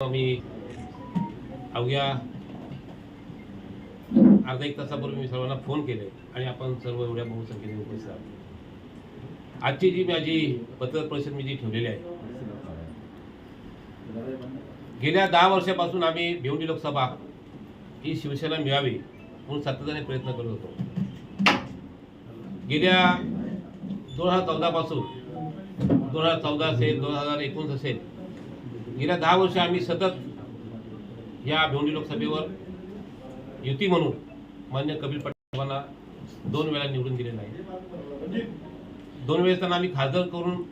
मी अवघ्या अर्धा एक तासापूर्वी मी सर्वांना फोन केले आणि आपण सर्व एवढ्या बहुसंख्येने उपस्थित आहोत. आजची जी माझी पत्रकार परिषद मी जी ठेवलेली आहे गेल्या दहा वर्षापासून आम्ही भिवंडी लोकसभा ही शिवसेना मिळावी म्हणून सातत्याने प्रयत्न करत होतो. गेल्या दोन हजार चौदापासून दोन हजार चौदा असेल दोन हजार एकोणीस असेल गेल्या दहा वर्ष आम्ही सतत या भिवंडी लोकसभेवर युती म्हणून मान्य कपिल पटेलांना दोन वेळा निवडून दिलेलं आहे. दोन वेळेस त्यांना आम्ही खासदार करून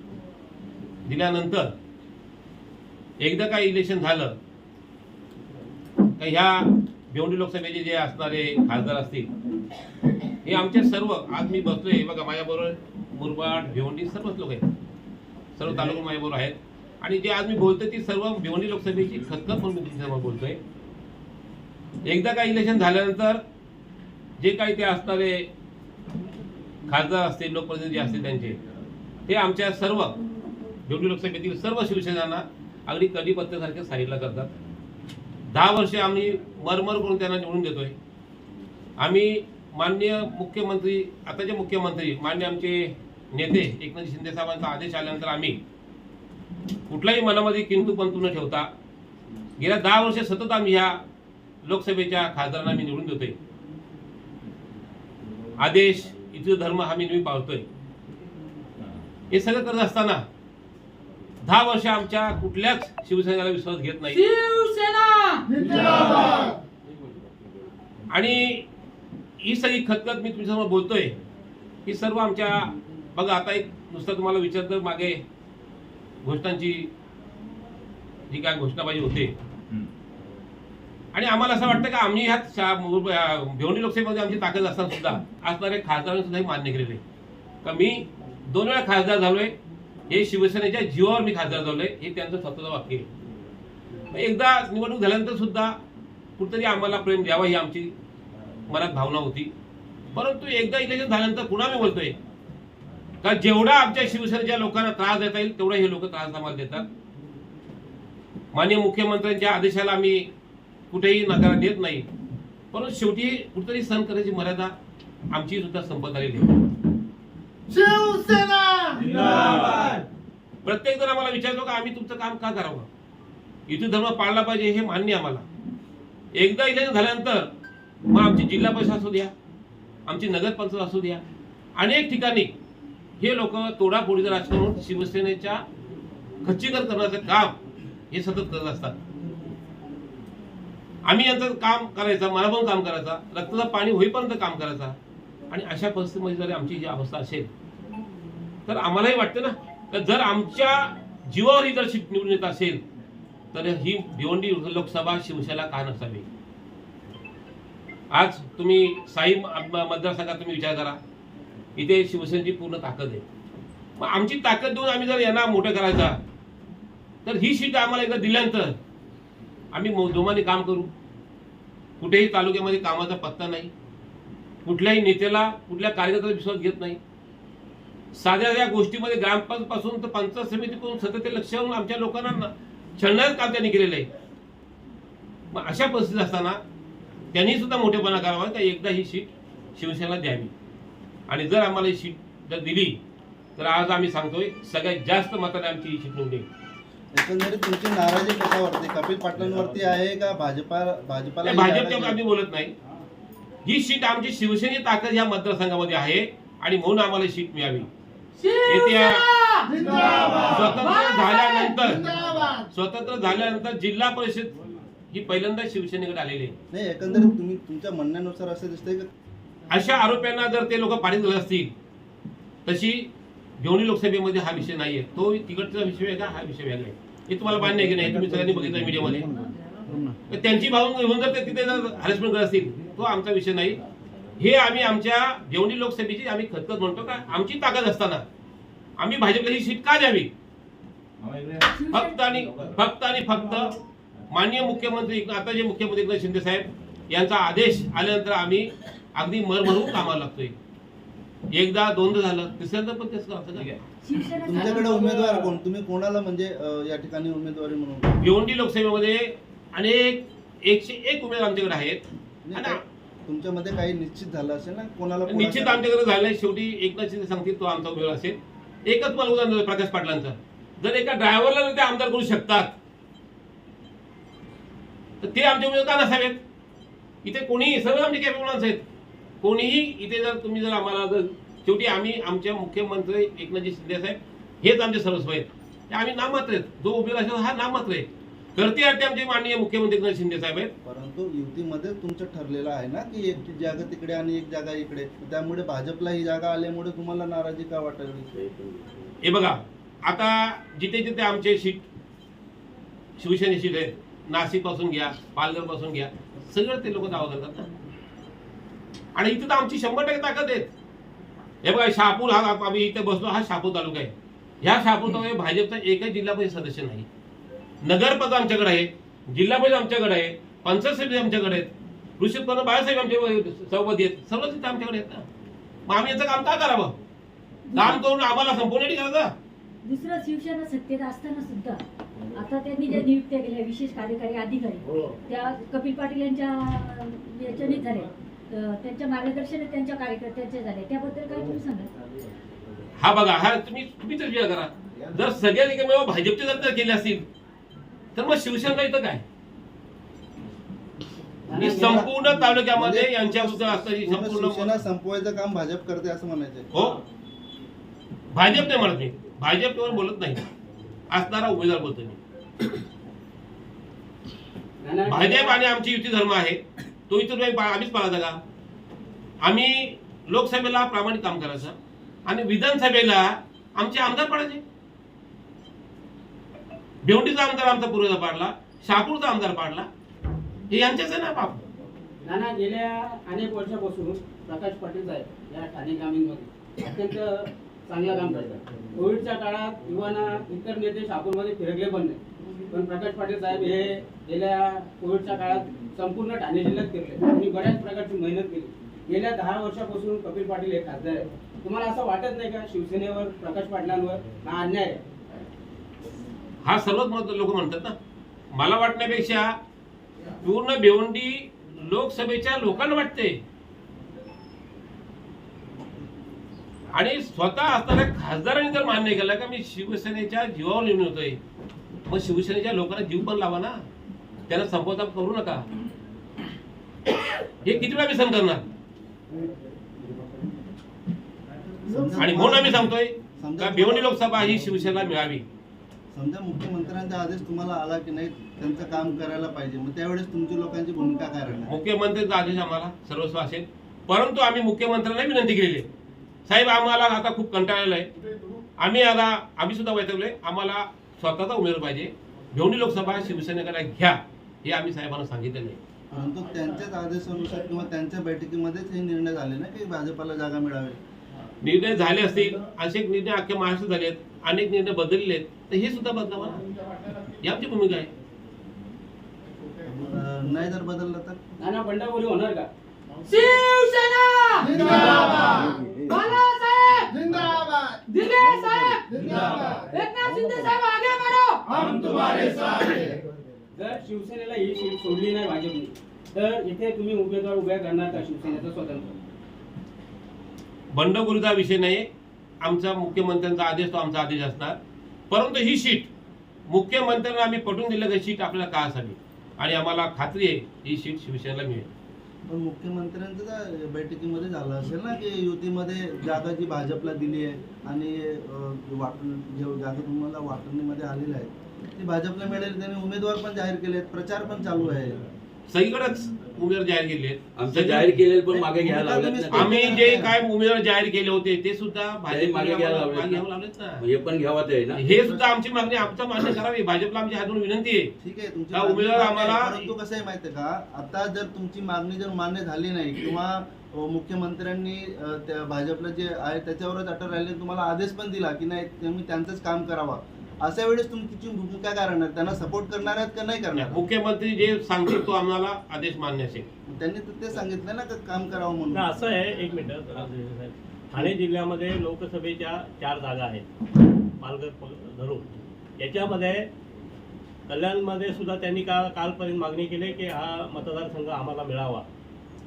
दिल्यानंतर एकदा काय इलेक्शन झालं का ह्या भिवंडी लोकसभेचे जे असणारे खासदार असतील हे आमचे सर्व आज मी बसलोय बघा माझ्याबरोबर मुरबाड भिवंडी सर्वच लोक आहेत. सर्व तालुका माझ्याबरोबर आहेत. आणि जे आज मी बोलतोय ती सर्व भिवंडी लोकसभेची खतखत म्हणून मी तुमच्यासमोर बोलतोय. एकदा काही इलेक्शन झाल्यानंतर जे काही ते असणारे खासदार असतील लोकप्रतिनिधी असतील त्यांचे ते आमच्या सर्व भिवंडी लोकसभेतील सर्व शिवसेनांना अगदी कधीपत्त्यासारखे साईडला करतात. दहा वर्षे आम्ही मरमर करून त्यांना निवडून देतोय. आम्ही माननीय मुख्यमंत्री आताचे मुख्यमंत्री मान्य आमचे नेते एकनाथ शिंदे साहेबांचा आदेश आल्यानंतर आम्ही कुठलाही मनामध्ये किंतू पंतू न ठेवता गेल्या दहा वर्ष सतत आम्ही ह्या लोकसभेच्या खासदारांना आम्ही निवडून देतोय. आदेश इथे धर्म हा मी नेहमी पाळतोय. हे सगळं करत असताना दहा वर्ष आमच्या कुठल्याच शिवसेनेला विश्वास घेत नाही. शिवसेना! आणि ही सगळी खतखत मी तुमच्यासमोर बोलतोय. ही सर्व आमच्या बघा आता एक नुसतं तुम्हाला विचारतं मागे घोषणांची जी काय घोषणाबाजी होते. आणि आम्हाला असं वाटतं की आम्ही ह्यात भिवंडी लोकसभेमध्ये आमची ताकद असताना सुद्धा असणारे खासदारांनी सुद्धा हे मान्य केलेले. का मी दोन वेळा खासदार झालोय हे शिवसेनेच्या जीवावर मी खासदार झालोय हे त्यांचं स्वतःचं वाक्य आहे. एकदा निवडणूक झाल्यानंतर सुद्धा कुठतरी आम्हाला प्रेम द्यावा ही आमची मनात भावना होती. परंतु एकदा इलेक्शन झाल्यानंतर पुन्हा मी बोलतोय का जेवढा आमच्या शिवसेनेच्या लोकांना त्रास देता येईल तेवढा हे लोक त्रास आम्हाला देतात. माननीय मुख्यमंत्र्यांच्या आदेशाला आम्ही कुठेही नकार देत नाही. परंतु शेवटी कुठेतरी सहन करायची मर्यादा आमची सुद्धा संपत आलेली प्रत्येक जण आम्हाला विचारतो का आम्ही तुमचं काम का करावं? युती धर्म पाळला पाहिजे हे मान्य आम्हाला. एकदा इलेक्शन झाल्यानंतर मग आमची जिल्हा परिषद असू द्या आमची नगरपंचायत असू द्या अनेक ठिकाणी हे लोक तोडाफोडीचं राजकारण शिवसेनेच्या खच्चीकर करण्याचं काम हे सतत करत असतात. आम्ही यांचं काम करायचं मला पण काम करायचा रक्ताचं पाणी होईपर्यंत काम करायचा. आणि अशा परिस्थितीमध्ये जर आमची जी अवस्था असेल तर आम्हालाही वाटतं ना तर जर आमच्या जीवावर ही जर सीट निवडून येत असेल तर ही भिवंडी लोकसभा शिवसेना का नसावी? आज तुम्ही साई मतदारसंघात तुम्ही विचार करा. इथे शिवसेनेची पूर्ण ताकद आहे. मग आमची ताकद देऊन आम्ही जर यांना मोठं करायचा तर ही सीट आम्हाला एकदा दिल्यानंतर आम्ही जोमाने काम करू. कुठेही तालुक्यामध्ये कामाचा पत्ता नाही. कुठल्याही नेत्याला कुठल्या कार्यकर्त्याला विश्वास घेत नाही. साध्या साध्या गोष्टीमध्ये ग्रामपंचायतपासून तर पंचायत समितीकडून सतत ते लक्ष ठेवून आमच्या लोकांना न- छळण्याचं काम त्यांनी केलेलं आहे. मग अशा परिस्थितीत असताना त्यांनी सुद्धा मोठेपणा करावा तर एकदा ही सीट शिवसेनेला द्यावी? आणि जर आम्हाला ही सीट जर दिली तर आज आम्ही सांगतोय सगळ्यात जास्त मताने आमची ही सीट निवडून येईल. एकंदरीत तुमची नाराजी कशावरती? कपिल पाटलांवरती आहे का भाजपा भाजपाला त्या भाजपच्या आम्ही बोलत नाही. ही सीट आमची शिवसेनेची ताकद या मतदारसंघामध्ये आहे आणि म्हणून आम्हाला ही सीट मिळावी. येत्या स्वतंत्र झाल्यानंतर स्वतंत्र झाल्यानंतर जिल्हा परिषद ही पहिल्यांदा शिवसेनेकडे आलेली आहे. नाही एकंदरीत तुम्ही तुमच्या म्हणण्यानुसार असं दिसतंय का? अशा आरोप्यांना जर ते लोक पाणी दिलं असतील तशी जेवणी लोकसभेमध्ये हा विषय नाहीये. तो तिकडचा विषय वेगळा हा विषय वेगळा आहे. हे तुम्हाला मान्य आहे की नाही? तुम्ही सगळ्यांनी बघितलं मीडियामध्ये. तर त्यांची भावना घेऊन जर ते तिथे जर हॅरेसमेंट करत असतील तो आमचा विषय नाही. हे आम्ही आमच्या जेवणी लोकसभेची आम्ही खतखत म्हणतो का? आमची ताकद असताना. आम्ही भाजपला ही सीट का द्यावी? फक्त आणि फक्त आणि फक्त माननीय मुख्यमंत्री आता जे मुख्यमंत्री एकनाथ शिंदे साहेब यांचा आदेश आल्यानंतर आम्ही अगदी मरमरून कामाला लागतोय. एकदा दोनदा झालं तिसऱ्यांदा पण तेच शिवसेना तुमच्याकडे उमेदवार कोण? तुम्ही कोणाला म्हणजे या ठिकाणी उमेदवारी म्हणून? भिवंडी लोकसभेमध्ये अनेक एकशे एक उमेदवार आमच्याकडे आहेत. तुमच्यामध्ये काही निश्चित झालं असेल ना? कोणाला निश्चित आमच्याकडे झालंय शेवटी एकनाथ शिंदे सांगतील तो आमचा उमेदवार असेल. एकच मला उदाहरण प्रकाश पाटलांचं. जर एका ड्रायव्हरला ते आमदार करू शकतात तर ते आमचे उमेदवार का नसावेत? इथे कोणीही सर्व आमचे कॅपेबल माणसं आहेत. कोणीही इथे जर तुम्ही जर आम्हाला जर शेवटी आम्ही आमचे मुख्यमंत्री एकनाथजी शिंदे साहेब हेच आमचे सर्वस्व आहेत. आम्ही नाममात्र आहेत. जो उमेदवार असेल हा नाममात्र आहे. करते अर्थी आमचे माननीय मुख्यमंत्री एकनाथ शिंदे साहेब आहेत. परंतु युतीमध्ये तुमचं ठरलेलं आहे ना की एक जागा तिकडे आणि एक जागा इकडे. त्यामुळे भाजपला ही जागा आल्यामुळे तुम्हाला नाराजी का वाटली हे बघा आता जिथे जिथे आमचे सीट शिवसेने सीट आहेत नाशिकपासून घ्या पालघरपासून घ्या सगळं ते लोक दावा करतात ना. आणि इथे तर आमची शंभर टक्के ताकद आहेत हे बघा शहापूर हा आम्ही इथे बसलो हा शहापूर तालुका आहे. ह्या शहापूर तालुक्यात भाजपचा एकही जिल्हा परिषद सदस्य नाही. नगरपद आमच्याकडे आहे जिल्हा परिषद आमच्याकडे आहे पंचायत समिती आमच्याकडे आहेत कृषी उत्पन्न बाळासाहेब आमचे सभापती आहेत. सर्वच इथे आमच्याकडे आहेत ना. मग आम्ही याचं काम का करावं? काम करून आम्हाला संपूर्ण करायचं दुसरं शिवसेना सत्तेत असताना सुद्धा आता त्यांनी ज्या नियुक्त्या केल्या विशेष कार्यकारी अधिकारी त्या कपिल पाटील यांच्या याच्याने झाले अं, त्यांच्या मार्गदर्शनात त्यांच्या कार्यकर्त्यांच्या झाले. त्याबद्दल काय तुम्ही सांगा हा बघा हा तुम्ही तुम्हीच विचार करा. जर सगळ्या एकमेव भाजपचे जर केले असतील तर मग शिवसेना इथं काय? संपूर्ण तालुक्यामध्ये यांच्याबद्दल असणारी म्हणजे संपूर्ण संपवायचं काम भाजप करते असं म्हणायचंय. हो. भाजप नाही म्हणत मी. भाजपवर बोलत नाही. असणारा उमेदवार बोलतो मी. भाजप आणि आमची युती धर्म आहे. तो इतर वेळी आम्हीच पाळायचा जागा आम्ही लोकसभेला प्रामाणिक काम करायचं. आणि विधानसभेला आमचे आमदार पाडायचे. भेवंडीचा आमदार आमचा पूर्वजा पाडला शहापूरचा आमदार पाडला. हे यांच्याच आहे ना बाप नाना गेल्या अनेक वर्षापासून प्रकाश पाटील साहेब या ठाणे ग्रामीणमध्ये अत्यंत चांगलं काम करतात. कोविडच्या काळात युवांना इतर नेते शापूरमध्ये फिरकले पण नाही पण प्रकाश पाटील साहेब हे गेल्या कोविडच्या काळात संपूर्ण ठाणे जिल्ह्यात फिरले आणि बऱ्याच प्रकारची मेहनत केली. गेल्या दहा वर्षापासून कपिल पाटील हे खासदार आहे तुम्हाला असं वाटत नाही का शिवसेनेवर प्रकाश पाटलांवर हा अन्याय आहे? हा सर्वच महत्त्व लोक म्हणतात ना. मला वाटण्यापेक्षा पूर्ण भिवंडी लोकसभेच्या लोकांना वाटते. आणि स्वतः असताना खासदारांनी जर मान्य केलं का मी शिवसेनेच्या जीवावर निवडून होतोय मग शिवसेनेच्या लोकांना जीव पण लावा ना त्यांना संपवता करू नका. हे किती वेळा मी सहन करणार? आणि म्हणून आम्ही सांगतोय का भिवंडी लोकसभा ही शिवसेनेला मिळावी. समजा मुख्यमंत्र्यांचा आदेश तुम्हाला आला की नाही त्यांचं काम करायला पाहिजे. मग त्यावेळेस तुमची लोकांची भूमिका काय राहणार? मुख्यमंत्र्यांचा आदेश आम्हाला सर्वस्व असेल. परंतु आम्ही मुख्यमंत्र्यांना विनंती केलेली. आहे. साहेब आम्हाला आता खूप कंटाळलेलं आहे आम्ही आता आम्ही सुद्धा वैतवलोय आम्हाला स्वतःचा उमेदवार पाहिजे. भिवंडी लोकसभा शिवसेनेकडे घ्या. हे आम्ही साहेबांना सांगितलेलं आहे. परंतु त्यांच्याच आदेशानुसार किंवा त्यांच्या बैठकीमध्येच हे निर्णय झाले ना की भाजपाला जागा मिळावी? निर्णय झाले असतील. असे निर्णय अख्ख्या महाराष्ट्रात झाले आहेत. अनेक निर्णय बदलले आहेत. तर हे सुद्धा बदलावा ना. ही आमची भूमिका आहे. नाही जर बदललं तर? नाना बंडाबोली होणार का? शिवसेना! जिंदाबाद जिंदाबाद. दिले साहेब जिंदाबाद. एकनाथ शिंदे साहेब आगे बढ़ो. हम तुम्हारे साथ हैं. जर शिवसेनेला ही सीट सोडली नाही भाजपने तर इथे तुम्ही उमेदवार उभ्या करणार का शिवसेनेचा स्वतंत्र? बंडखोरीचा विषय नाही. आमचा मुख्यमंत्र्यांचा आदेश तो आमचा आदेश असणार. परंतु ही सीट मुख्यमंत्र्यांना आम्ही पटवून दिलं की सीट आपल्याला का असावी? आणि आम्हाला खात्री आहे ही सीट शिवसेनेला मिळेल. पण मुख्यमंत्र्यांचं बैठकीमध्ये झालं असेल ना की युतीमध्ये जागा जी भाजपला दिली आहे आणि वाटण जे जागा तुम्हाला वाटणीमध्ये आलेल्या आहेत ती भाजपला मिळेल त्यांनी उमेदवार पण जाहीर केले आहेत प्रचार पण चालू आहे. सगळीकडेच उमेदवार जाहीर केले. आमचे जाहीर केलेले पण मागे घ्यायला आम्ही जे काय उमेदवार जाहीर केले होते ते सुद्धा ते मागे घ्यायला लावलेत ना. हे पण घ्यावं ते ना. हे सुद्धा आमची मागणी आमचं मान्य करावी. भाजपला आमची हातून विनंती आहे. ठीक आहे तुमची हा मागणी उमेदवार मान्य आहे, आम्हाला- परंतु कसं आहे माहितीये का? आता जर तुमची मागणी जर मान्य झाली नाही किंवा अं, मुख्यमंत्र्यांनी अं, त्या भाजपला जे आहे त्याच्यावरच अटक राहिले तुम्हाला आदेश पण दिला की नाही तुम्ही त्यांचंच काम करावा. अशा वेळेस तुमची भूमिका काय राहणार त्यांना सपोर्ट करणार आहेत का नाही करणार? मुख्यमंत्री जे सांगतील तो आम्हाला आदेश मान्य असेल त्यांनी तर ते सांगितलं ना का काम करावं म्हणून. ना असं आहे एक मिनिट ठाणे जिल्ह्यामध्ये लोकसभेच्या चार जागा आहेत. पालघर धरून याच्यामध्ये कल्याणमध्ये सुद्धा त्यांनी का कालपर्यंत मागणी केली की हा मतदारसंघ आम्हाला मिळावा.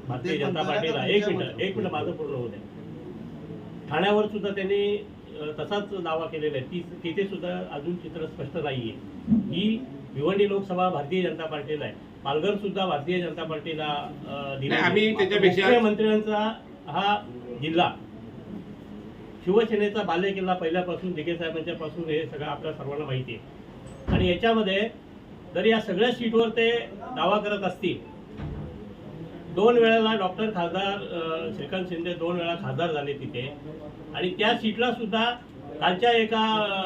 भारतीय जनता पार्टीला का एक मिनिट एक मिनिट माझं पूर्ण होऊ द्या. ठाण्यावर सुद्धा त्यांनी तसाच दावा केलेला आहे. ती तिथे सुद्धा अजून चित्र स्पष्ट नाही आहे ही भिवंडी लोकसभा भारतीय जनता पार्टीला आहे. पालघर सुद्धा भारतीय जनता पार्टीला दिली आम्ही. त्याच्यापेक्षा- मुख्यमंत्र्यांचा हा जिल्हा शिवसेनेचा बालेकिल्ला पहिल्यापासून दिघे साहेबांच्या पासून हे सगळं आपल्या सर्वांना माहिती आहे. आणि याच्यामध्ये जर या सगळ्या सीटवर ते दावा करत असतील दोन वेळेला डॉक्टर खासदार श्रीकांत शिंदे दोन वेळा खासदार झाले तिथे. आणि त्या सीटला सुद्धा कालच्या एका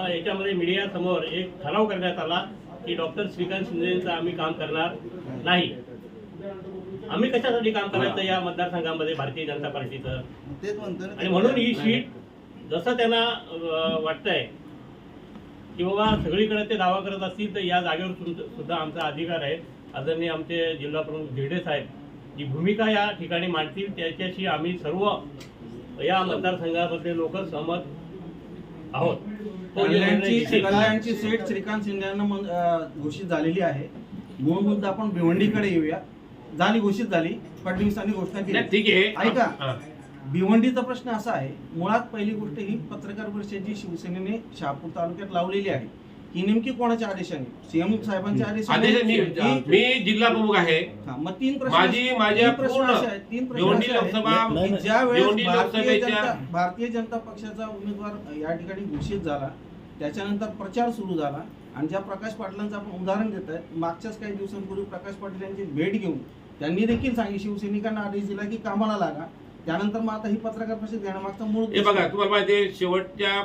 याच्यामध्ये मीडिया समोर एक ठराव करण्यात आला की डॉक्टर श्रीकांत शिंदेचं आम्ही काम करणार नाही. आम्ही कशासाठी काम करायचं या मतदारसंघामध्ये भारतीय जनता पार्टीचं? तेच म्हणतो ना आणि म्हणून ही सीट जसं त्यांना वाटतंय की बाबा सगळीकडे ते दावा करत असतील तर या जागेवर सुद्ध- सुद्धा आमचा अधिकार आहे. आदरणीय आमचे जिल्हा प्रमुख धिरडे साहेब जी भूमिका या ठिकाणी मांडतील त्याच्याशी आम्ही सर्व या मतदारसंघामधले लोक सहमत आहोत. जे कल्याणची सीट श्रीकांत शिंदे घोषित झालेली आहे. मूळ मुद्दा आपण भिवंडीकडे येऊया. झाली घोषित झाली. फडणवीसांनी घोषणा केली. ठीक आहे. ऐका. भिवंडीचा प्रश्न असा आहे मुळात पहिली गोष्ट ही पत्रकार परिषद शिवसेनेने शहापूर तालुक्यात लावलेली आहे. ही नेमकी कोणाच्या आदेशाने? सीएम साहेबांच्या आदेशाने? आदेश मी जिल्हा प्रमुख आहे. हा, मग तीन प्रश्न माझी- माझ्या तीन प्रश्न पूर्ण असे आहेत, तीन प्रश्न भिवंडी असे आहेत लोकसभा की ज्या वेळेस भारतीय लोकसभेच्या- जनता भारतीय जनता पक्षाचा उमेदवार या ठिकाणी घोषित झाला त्याच्यानंतर प्रचार सुरू झाला आणि ज्या प्रकाश पाटलांचं आपण उदाहरण देत आहे मागच्याच काही दिवसांपूर्वी प्रकाश पाटील यांची भेट घेऊन त्यांनी देखील सांगितले शिवसैनिकांना आदेश दिला की कामाला लागा. त्यानंतर मग आता ही पत्रकार परिषद घेण्यामागचा मूळ हे उद्देश बघा काय? तुम्हाला माहिती आहे शेवटच्या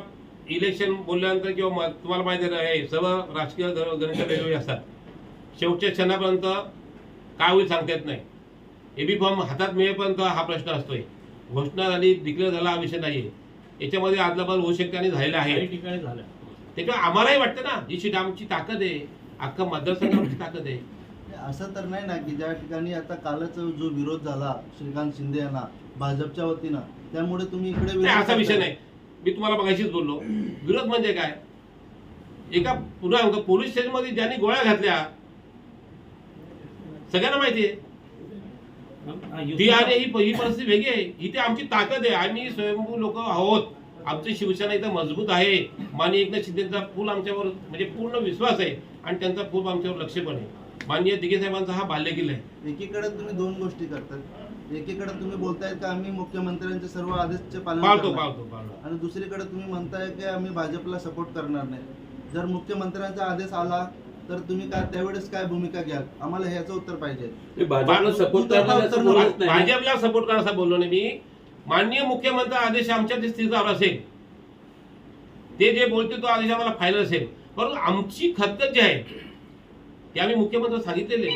इलेक्शन बोलल्यानंतर किंवा तुम्हाला माहिती आहे हे सर्व राजकीय गणित वेगवेगळे असतात. शेवटच्या क्षणापर्यंत काय होईल सांगता येत नाही. एबी फॉर्म हातात मिळेपर्यंत हा प्रश्न असतोय. घोषणा झाली डिक्लेअर झाला हा विषय नाहीये. याच्यामध्ये आदलाबदल होऊ शकते आणि झालेला आहे. ठिकाणी झालं. त्याच्यामुळे आम्हालाही वाटतं ना ही सीट आमची ताकद आहे. अख्खा मतदारसंघ आमची ताकद आहे. असं तर नाही ना की ज्या ठिकाणी आता कालच जो विरोध झाला श्रीकांत शिंदे यांना भाजपच्या वतीनं त्यामुळे तुम्ही इकडे नाही विरोध असा विषय. नाही. मी तुम्हाला बघायचीच बोललो. विरोध म्हणजे काय? एका पुन्हा पोलीस स्टेशनमध्ये ज्यांनी गोळ्या घातल्या सगळ्यांना माहिती आहे. ती आणि ही ही परिस्थिती वेगळी आहे. इथे आमची ताकद आहे. आम्ही स्वयंभू लोक आहोत. आमची शिवसेना इथं मजबूत आहे. माननीय एकनाथ शिंदेचा पूल आमच्यावर म्हणजे पूर्ण विश्वास आहे. आणि त्यांचा पूल आमच्यावर लक्ष पण आहे. माननीय दिघे साहेबांचा हा बाल्यकिल्ला आहे. एकीकडे तुम्ही दोन गोष्टी करतात. एकीकडे तुम्ही बोलतायत का आम्ही मुख्यमंत्र्यांचे सर्व आदेशचे पालन पाळतो. पाळतो पाळतो. आणि दुसरीकडे तुम्ही म्हणताय की आम्ही भाजपला सपोर्ट करणार नाही. जर मुख्यमंत्र्यांचा आदेश आला तर तुम्ही काय त्यावेळेस काय भूमिका घ्याल? आम्हाला ह्याचं उत्तर पाहिजे. भाजपला सपोर्ट करणार असं बोलत नाही. भाजपला सपोर्ट करा असं बोललो नाही मी. माननीय मुख्यमंत्री आदेश आमच्या स्थितीवर असेल. ते जे बोलते तो आदेश आम्हाला फायनल असेल. परंतु आमची खतखत जी आहे ती आम्ही मुख्यमंत्री सांगितलेले.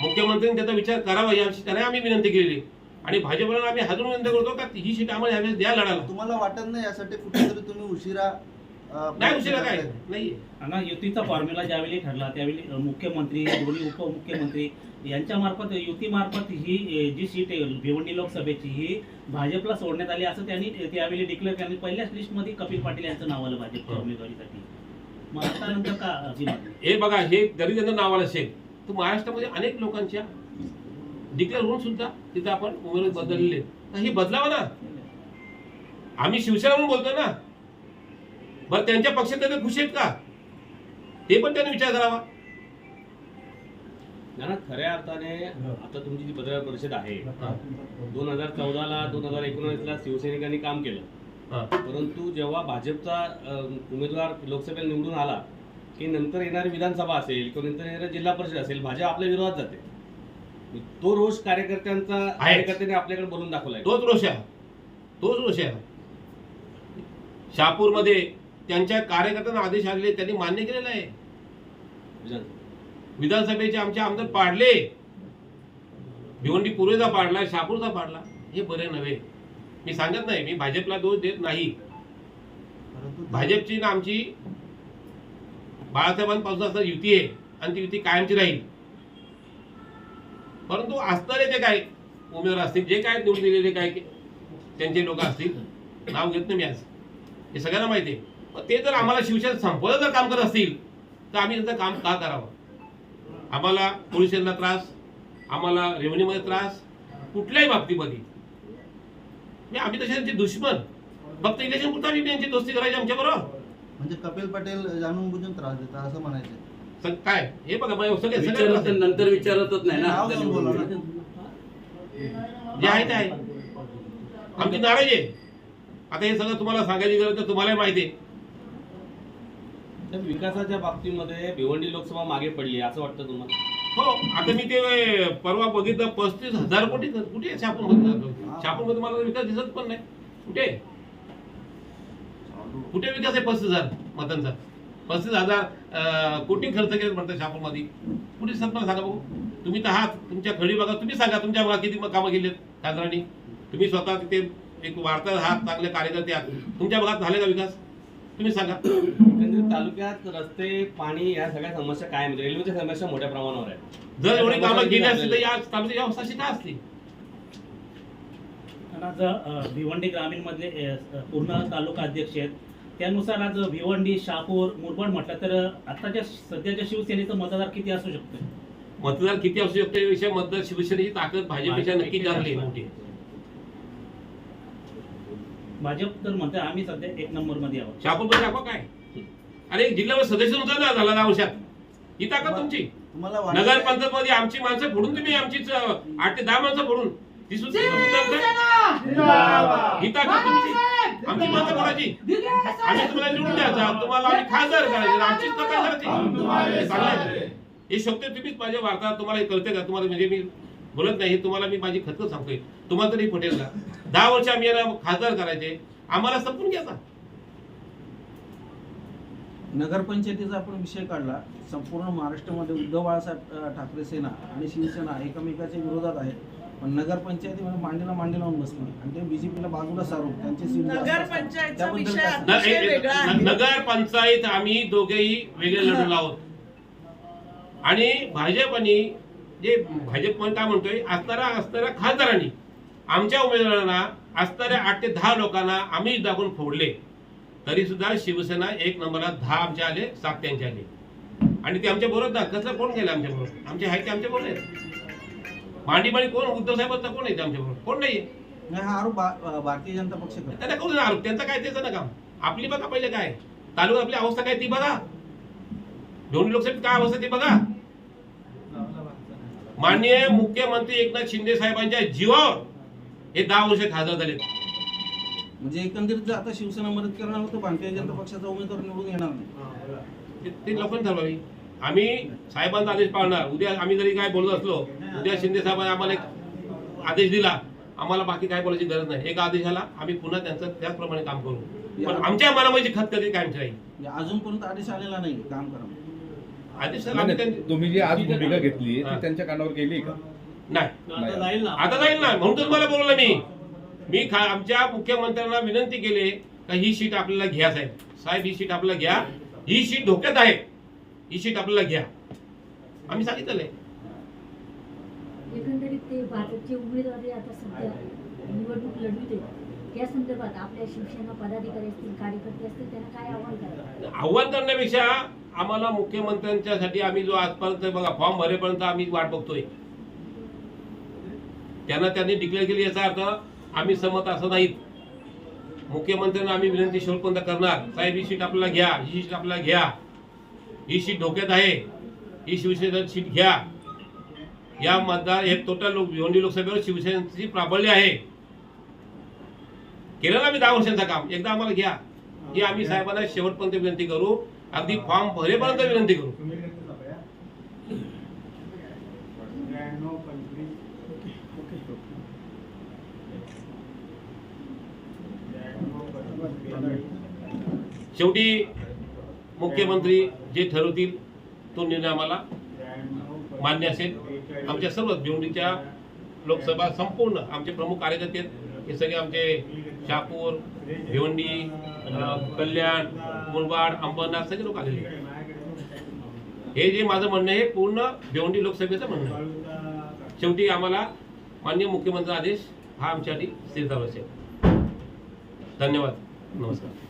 मुख्यमंत्र्यांनी त्याचा विचार करावा याविषयी त्याने आम्ही विनंती केलेली. आणि भाजपला आम्ही हातून विनंती करतो का ही सीट आम्हाला यावेळेस द्या लढायला. तुम्हाला वाटत नाही यासाठी कुठेतरी तुम्ही उशिरा नाही उशिरा काय? आणि युतीचा फॉर्म्युला ज्यावेळी ठरला त्यावेळी मुख्यमंत्री दोन्ही उपमुख्यमंत्री यांच्या मार्फत युतीमार्फत ही जी सीट आहे भिवंडी लोकसभेची ही भाजपला सोडण्यात आली असं त्यांनी त्यावेळी डिक्लेअर केलं पहिल्याच लिस्टमध्ये कपिल पाटील यांचं नाव आलं भाजपच्या हो. उमेदवारीसाठी. हे बघा हे जरी त्यांचं नाव आलं असेल तर महाराष्ट्रामध्ये अनेक लोकांच्या डिक्लेअर होऊन सुद्धा तिथे आपण उमेदवार. तर हे बदलावं ना. आम्ही शिवसेना म्हणून बोलतो ना. बरं त्यांच्या पक्षात ते खुश आहेत का? ते पण त्यांनी विचार करावा. ना खऱ्या अर्थाने आता तुमची जी पत्रकार परिषद आहे दोन हजार चौदाला दोन हजार एकोणीसला शिवसैनिकांनी काम केलं. परंतु जेव्हा भाजपचा उमेदवार लोकसभेला निवडून आला की नंतर येणारी विधानसभा असेल किंवा नंतर येणारी जिल्हा परिषद असेल भाजप आपल्या विरोधात जाते. तो रोष कार्यकर्त्यांचा कार्यकर्त्यांनी आपल्याकडे बोलून दाखवला आहे तोच रोष आहे. तोच रोष आहे. शहापूरमध्ये त्यांच्या कार्यकर्त्यांना आदेश आलेले त्यांनी मान्य केलेला आहे. विधानसभा. विधानसभेचे आमचे आमदार पाडले. भिवंडी पूर्वेचा पाडला शहापूरचा पाडला. हे बरे नव्हे. मी सांगत नाही मी भाजपला दोष देत नाही. भाजपची ना आमची बाळासाहेबांपासून युती आहे आणि ती युती कायमची राहील. परंतु असणारे जे काय उमेदवार असतील जे काय निवडून दिलेले काय त्यांचे लोक असतील नाव घेत नाही मी आज. हे सगळ्यांना माहिती आहे. पण ते जर आम्हाला शिवसेना संपवलं जर काम करत असतील तर आम्ही त्यांचं काम का करावं? आम्हाला पोलिसांना त्रास आम्हाला रेव्हन्यूमध्ये त्रास कुठल्याही बाबतीमध्ये. मी आम्ही तसे त्यांचे दुश्मन. फक्त इलेक्शन पुरता आम्ही त्यांची दोस्ती करायची आमच्या बरोबर. म्हणजे कपिल पटेल जाणून बुजून त्रास देतात असं म्हणायचं. काय? हे बघा माझ्या सगळे विचारत सगळे नंतर विचारतच नाही ना. नाव आता घेऊन बोला निवडून ना. जे आहे ते आहे. आमची नाराज आहे. आता हे सगळं तुम्हाला सांगायची गरज तर तुम्हालाही माहिती आहे. तर विकासाच्या बाबतीमध्ये भिवंडी लोकसभा मागे पडली असं वाटतं तुम्हाला? हो आता मी ते परवा बघितलं पस्तीस हजार कोटी कुठे छापून मध्ये छापून मध्ये मला विकास दिसत पण नाही. कुठे? कुठे विकास आहे पस्तीस हजार मतांचा? पस्तीस हजार कोटी खर्च केले म्हणतात छापून मध्ये कुठे दिसत मला सांगा बघू. तुम्ही तर आहात तुमच्या खडी बघा तुम्ही सांगा तुमच्या भागात किती कामं केली खासदारांनी. तुम्ही स्वतः तिथे एक वार्ता आहात चांगले कार्यकर्ते आहात. तुमच्या भागात झाले का विकास? तुम्ही सांगा. तालुक्यात रस्ते पाणी या सगळ्या समस्या कायम आहेत. रेल्वेच्या समस्या मोठ्या प्रमाणावर आहेत. जर एवढी कामं केली असतील तर. या तालुक्याची अवस्था अशी का असती आणि आज अ, भिवंडी ग्रामीण मधले अ, पूर्ण तालुका अध्यक्ष आहेत. त्यानुसार आज भिवंडी शहापूर मुरबाड म्हटलं तर आताच्या सध्याच्या शिवसेनेचं मतदार किती असू शकतं? मतदार किती असू शकतो याविषयी मतदार शिवसेनेची ताकद भाजपपेक्षा नक्की जास्त आहे. मोठी भाजप तर म्हणते आम्ही सध्या एक नंबरमध्ये आहोत. शहापूरमध्ये दाखवा काय? अरे एक जिल्ह्यावर सदस्य नव्हता ना झाला दहा वर्षात ही ताकद तुमची. नगर? पंचायत मध्ये आमची माणसं फोडून तुम्ही आमची आठ ते दहा माणसं फोडून. ती सुद्धा सुद्धा ही ताकद तुमची. आमची माणसं फोडायची दिले आम्ही तुम्हाला निवडून द्यायचा. तुम्हाला आम्ही खासदार करायचे. आमचीच करायची. हे. हे शब्द तुम्हीच माझ्या वार्ता तुम्हाला हे कळते का? तुम्हाला म्हणजे मी बोलत नाही. हे तुम्हाला मी माझी खतखत सांगतोय. तुम्हाला तरी पटेल का? दहा वर्ष आम्ही यांना खासदार करायचे. आम्हाला संपून घ्यायचा नगरपंचायतीचा आपण विषय काढला. संपूर्ण महाराष्ट्रामध्ये उद्धव बाळासाहेब ठाकरे सेना आणि शिवसेना एकमेकाच्या विरोधात आहे पण नगरपंचायतीमध्ये मांडीला मांडी लावून बसली आणि ते बीजेपीला बाजूला सारून त्यांचे सीट जास्त असतात. नगरपंचायतचा त्याबद्दल विषय काय आता- न- विषय एक- वेगळा आहे. न- नगर पंचायत आम्ही दोघेही वेगळे लढलो आहोत. आणि भाजपनी जे भाजप पण काय म्हणतोय असणाऱ्या असणाऱ्या खासदारांनी आमच्या उमेदवारांना असणाऱ्या आठ ते दहा लोकांना आम्ही दाखवून फोडले. तरी सुद्धा शिवसेना एक नंबरला दहा आमचे आले सात त्यांचे आले. आणि ते आमच्या बरोबर ना कसं कोण गेले आमच्या बरोबर? आमचे आहे ते आमच्या बरोबर आहेत. मांडी मांडी कोण? उद्धव साहेबांचा कोण आहे आमच्या बरोबर? कोण नाही, हा आरोप भारतीय जनता पक्ष त्यांना ना आरोप? त्यांचं काय त्याचं ना काम? आपली बघा पहिले काय तालुका आपली अवस्था काय ती बघा. दोन्ही लोकसभेत काय अवस्था ती बघा. माननीय मुख्यमंत्री एकनाथ शिंदे साहेबांच्या जीवावर हे दहा वर्ष खासदार झाले म्हणजे एकंदरीत जर आता शिवसेना मदत करणार तर भारतीय जनता पक्षाचा उमेदवार निवडून येणार नाही. ते- लोकांनी ठरवावी आम्ही साहेबांचा आदेश पाळणार. उद्या आम्ही जरी काय बोलत असलो उद्या शिंदे साहेबांनी आम्हाला एक आदेश दिला आम्हाला बाकी काय बोलायची गरज नाही. एका आदेशाला आम्ही पुन्हा त्यांचं त्याचप्रमाणे काम करू. पण आमच्या मनामध्ये खत कधी कायम राहील. अजूनपर्यंत आदेश आलेला नाही काम करा. त्यांची- तुम्ही जी आज भूमिका घेतली. ती त्यांच्या कानावर गेली का? नाही. आता जाईल ना. आता जाईल ना. म्हणून तर तुम्हाला बोललो मी. मी खा आमच्या मुख्यमंत्र्यांना विनंती केली का ही सीट आपल्याला घ्या साहेब. साहेब ही सीट आपल्याला घ्या. ही सीट धोक्यात आहे. ही सीट आपल्याला घ्या. आम्ही सांगितलेलं आहे एकंदरीत ते भाजपचे उमेदवारी आता सध्या निवडणूक लढविते. त्या संदर्भात आपल्या शिवसेना पदाधिकारी असतील कार्यकर्ते असतील त्यांना काय आव्हान करायचं? आव्हान करण्यापेक्षा आम्हाला मुख्यमंत्र्यांच्यासाठी आम्ही जो आजपर्यंत बघा फॉर्म भरेपर्यंत आम्ही वाट बघतोय. त्यांना त्यांनी डिक्लेअर केली याचा अर्थ आम्ही सहमत असं नाहीत. मुख्यमंत्र्यांना आम्ही विनंती शेवटपर्यंत करणार. साहेब ही सीट आपल्याला घ्या. ही सीट आपल्याला घ्या. ही सीट धोक्यात आहे. ही शिवसेना सीट घ्या. या मतदार हे टोटल लोक भिवंडी लोकसभेवर शिवसेनेची प्राबल्य आहे. केलं ना आम्ही दहा वर्षांचं काम? एकदा आम्हाला घ्या. ही आम्ही साहेबांना शेवटपर्यंत विनंती करू. अगदी फॉर्म भरेपर्यंत विनंती करू. शेवटी मुख्यमंत्री जे ठरवतील तो निर्णय आम्हाला मान्य असेल. आमच्या सर्व भिवंडीच्या लोकसभा संपूर्ण आमचे प्रमुख कार्यकर्ते आहेत. हे सगळे आमचे शापूर भिवंडी कल्याण मुरबाड अंबरनाथ सगळे लोक आलेले हे जे माझं म्हणणं आहे पूर्ण भिवंडी लोकसभेचं म्हणणं आहे. शेवटी आम्हाला मान्य मुख्यमंत्री आदेश हा आमच्यासाठी स्थिरता असेल. धन्यवाद. नमस्कार